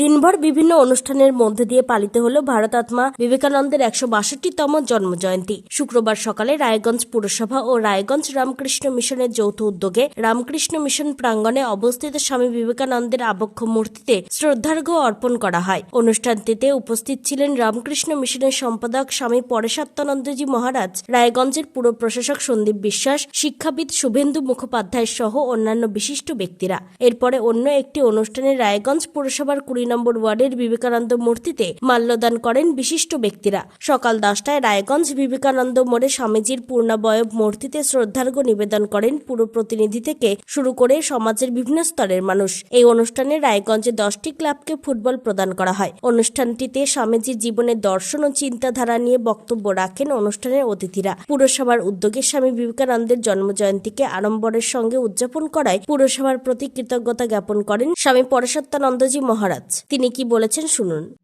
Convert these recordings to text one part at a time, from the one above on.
দিনভর বিভিন্ন অনুষ্ঠানের মধ্যে দিয়ে পালিত হল ভারতাত্মা বিবেকানন্দের একশো বাষট্টিতম জন্মজয়ন্তী। শুক্রবার সকালে রায়গঞ্জ পুরসভা ও রায়গঞ্জ রামকৃষ্ণ মিশনের যৌথ উদ্যোগে রামকৃষ্ণ মিশন প্রাঙ্গণে অবস্থিত স্বামী বিবেকানন্দের আবক্ষ মূর্তিতে শ্রদ্ধার্ঘ্য অর্পণ করা হয়। অনুষ্ঠানটিতে উপস্থিত ছিলেন রামকৃষ্ণ মিশনের সম্পাদক স্বামী পরেশাত্মানন্দজি মহারাজ, রায়গঞ্জের পুর প্রশাসক সন্দীপ বিশ্বাস, শিক্ষাবিদ শুভেন্দু মুখোপাধ্যায় সহ অন্যান্য বিশিষ্ট ব্যক্তিরা। এরপরে অন্য একটি অনুষ্ঠানে রায়গঞ্জ পুরসভার কুড়ি নম্বর ওয়ার্ডের বিবেকানন্দ মূর্তিতে মাল্যদান করেন বিশিষ্ট ব্যক্তিরা। সকাল দশটায় রায়গঞ্জ বিবেকানন্দ মোড়ে স্বামীজির পূর্ণাবয়ব মূর্তিতে শ্রদ্ধার্ঘ্য নিবেদন করেন পুর প্রতিনিধি থেকে শুরু করে সমাজের বিভিন্ন স্তরের মানুষ। এই অনুষ্ঠানে রায়গঞ্জে দশটি ক্লাবকে ফুটবল প্রদান করা হয়। অনুষ্ঠানটিতে স্বামীজির জীবনের দর্শন ও চিন্তাধারা নিয়ে বক্তব্য রাখেন অনুষ্ঠানের অতিথিরা। পুরসভার উদ্যোগে স্বামী বিবেকানন্দের জন্মজয়ন্তীকে আড়ম্বরের সঙ্গে উদযাপন করায় পুরসভার প্রতি কৃতজ্ঞতা জ্ঞাপন করেন স্বামী পরেশাত্মানন্দজি মহারাজ। তিনি কি বলেছেন শুনুন।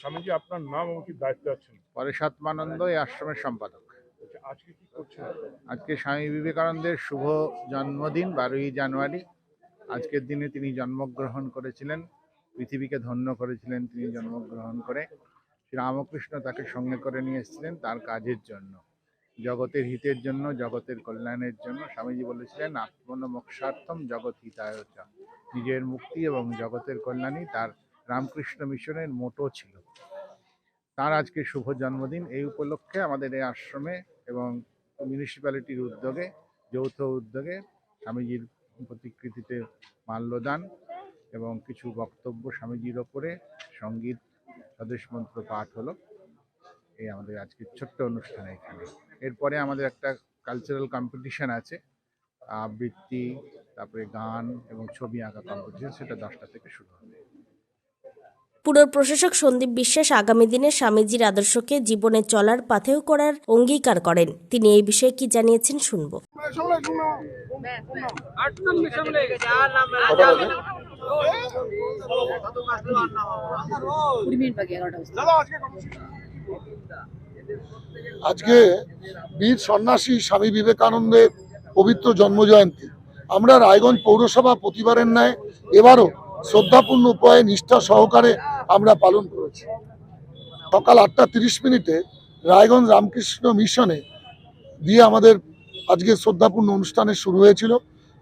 স্বামীজি আপনার নাম এবং কি দায়িত্বে আছেন? পরেশাত্মানন্দ এই আশ্রমের সম্পাদক। আচ্ছা, আজকে কি করছেন? আজকে স্বামী বিবেকানন্দের শুভ জন্মদিন বারোই জানুয়ারি। আজকের দিনে তিনি জন্মগ্রহণ করেছিলেন। পৃথিবীকে ধন্য করেছিলেন তিনি জন্মগ্রহণ করে। শ্রী রামকৃষ্ণ তাকে সঙ্গে করে নিয়ে এসেছিলেন তার কাজের জন্য। জগতের হিতের জন্য, জগতের কল্যাণের জন্য স্বামীজি বলেছিলেন আত্মন মোক্ষার্থম জগৎ হিতায় নিজের মুক্তি এবং জগতের কল্যাণই তার রামকৃষ্ণ মিশনের মোটো ছিল। তার আজকে শুভ জন্মদিন। এই উপলক্ষে আমাদের এই আশ্রমে এবং মিউনিসিপ্যালিটির উদ্যোগে, যৌথ উদ্যোগে স্বামীজির প্রতিকৃতিতে মাল্যদান এবং কিছু বক্তব্য স্বামীজির ওপরে সংগীত, স্বদেশ মন্ত্র পাঠ হলো। এই আমাদের আজকের ছোট্ট অনুষ্ঠান এখানে। এরপরে আমাদের একটা কালচারাল কম্পিটিশন আছে। আবৃত্তি তারপরে গান এবং ছবি আঁকা কম্পিটিশন সেটা দশটা থেকে শুরু হবে। পুর প্রশাসক সন্দীপ বিশ্বাস আগামী দিনে স্বামীজির আদর্শকে জীবনে চলার পাথেও করার অঙ্গীকার করেন। তিনি এই বিষয়ে কি জানিয়েছেন শুনব। আজকে বীর সন্ন্যাসী স্বামী বিবেকানন্দের পবিত্র জন্মজয়ন্তী। আমরা রায়গঞ্জ পৌরসভা প্রতিবারের ন্যায় এবারও শ্রদ্ধাপূর্ণ উপায়ে নিষ্ঠা সহকারে আমরা পালন করেছি। সকাল আটটা তিরিশ মিনিটে রায়গঞ্জ রামকৃষ্ণ মিশনে দিয়ে আমাদের আজকে শ্রদ্ধাপূর্ণ অনুষ্ঠানে শুরু হয়েছিল।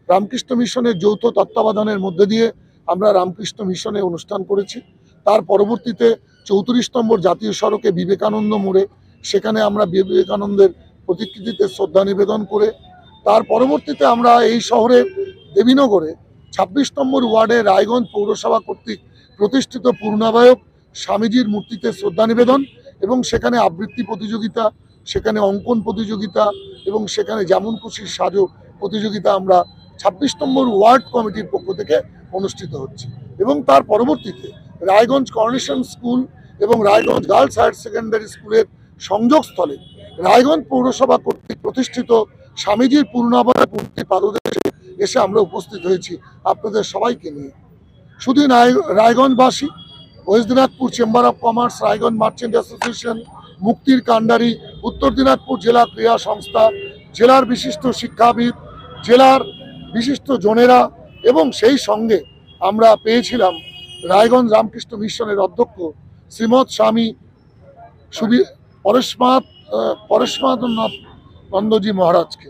রামকৃষ্ণ মিশনের যৌথ তত্ত্বাবধানের মধ্যে দিয়ে আমরা রামকৃষ্ণ মিশনে অনুষ্ঠান করেছি। তার পরবর্তীতে চৌত্রিশ নম্বর জাতীয় সড়কে বিবেকানন্দ মোড়ে, সেখানে আমরা বিবেকানন্দের প্রতিকৃতিতে শ্রদ্ধা নিবেদন করে, তার পরবর্তীতে আমরা এই শহরের দেবীনগরে ছাব্বিশ নম্বর ওয়ার্ডে রায়গঞ্জ পৌরসভা কর্তৃক প্রতিষ্ঠিত পূর্ণাবায়ক স্বামীজির মূর্তিতে শ্রদ্ধা নিবেদন এবং সেখানে আবৃত্তি প্রতিযোগিতা, সেখানে অঙ্কন প্রতিযোগিতা এবং সেখানে যেমন খুশির সাজো প্রতিযোগিতা আমরা ছাব্বিশ নম্বর ওয়ার্ড কমিটির পক্ষ থেকে অনুষ্ঠিত হচ্ছে এবং তার পরবর্তীতে রায়গঞ্জ কর্নেশন স্কুল এবং রায়গঞ্জ গার্লস হায়ার সেকেন্ডারি স্কুলের সংযোগস্থলে রায়গঞ্জ পৌরসভা কর্তৃক প্রতিষ্ঠিত স্বামীজির পূর্ণাবয় মূর্তি পাদদেশে এসে আমরা উপস্থিত হয়েছি আপনাদের সবাইকে নিয়ে। শুধু রায়গঞ্জবাসী, west Dinajpur chamber of commerce, Raiganj merchant association, মুক্তির কাণ্ডারি, উত্তর দিনাজপুর জেলা ক্রীড়া সংস্থা, জেলার বিশিষ্ট শিক্ষাবিদ, জেলার বিশিষ্ট জনেরা এবং সেই সঙ্গে আমরা পেয়েছিলাম রায়গঞ্জ রামকৃষ্ণ মিশনের অধ্যক্ষ শ্রীমৎ স্বামী সুবি পরেশমাত আহ, নন্দজি মহারাজকে।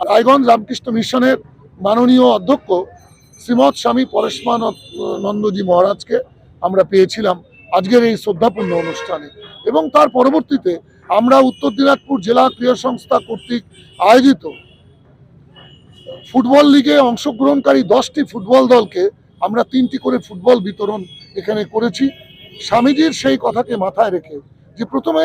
রায়গঞ্জ রামকৃষ্ণ মিশনের মাননীয় অধ্যক্ষ শ্রীমৎ স্বামী পরেশমানত নন্দজি মহারাজকে আমরা পেয়েছিলাম আজকের এই শ্রদ্ধাপূর্ণ অনুষ্ঠানে। এবং তার পরবর্তীতে আমরা উত্তর দিনাজপুর জেলা ক্রীড়া সংস্থা কর্তৃক আয়োজিত ফুটবল লিগে অংশগ্রহণকারী দশটি ফুটবল দলকে আমরা তিনটি করে ফুটবল বিতরণ এখানে করেছি। স্বামীজির সেই কথাকে মাথায় রেখে যে প্রথমে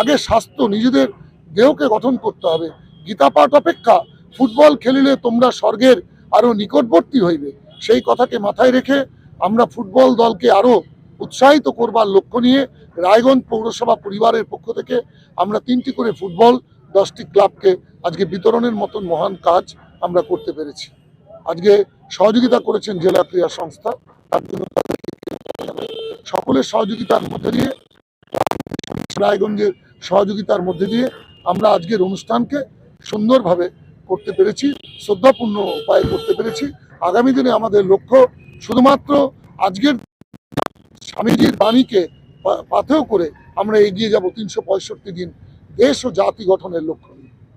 আগে স্বাস্থ্য, নিজেদের দেহকে গঠন করতে হবে। গীতা পাঠ অপেক্ষা, ফুটবল খেলিলে তোমরা স্বর্গের আরও নিকটবর্তী হইবে। সেই কথাকে মাথায় রেখে আমরা ফুটবল দলকে আরও উৎসাহিত করবার লক্ষ্য নিয়ে রায়গঞ্জ পৌরসভা পরিবারের পক্ষ থেকে আমরা তিনটি করে ফুটবল, দশটি ক্লাবকে আজকে বিতরণের মতন মহান কাজ আমরা করতে পেরেছি। আজকে সহযোগিতা করেছেন জেলা ক্রীড়া সংস্থা তার জন্য সকলের সহযোগিতার মধ্যে দিয়ে, রায়গঞ্জের সহযোগিতার মধ্যে দিয়ে আমরা আজকের অনুষ্ঠানকে সুন্দরভাবে করতে পেরেছি, শ্রদ্ধাপূর্ণ উপায়ে করতে পেরেছি আগামী দিনে আমাদের লক্ষ্য শুধুমাত্র আজকের স্বামীজির বাণীকে পা- পাথেয় করে আমরা এগিয়ে যাব তিনশো পঁয়ষট্টি দিন দেশ ও জাতি গঠনের লক্ষ্য।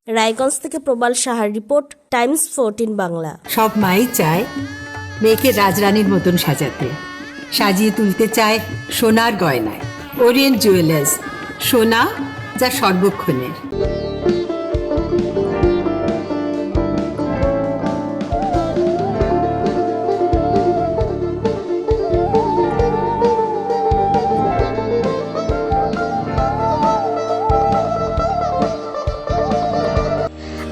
রায়গঞ্জ থেকে প্রবাল সাহার রিপোর্ট, টাইমস ফোরটিন বাংলা। সব মাই চায় মেয়েকে রাজরানীর মতন সাজাতে। সাজিয়ে তুলতে চায় সোনার গয়নায়। ওরিয়েন্ট জুয়েলার্স, সোনা যা সর্বক্ষণের।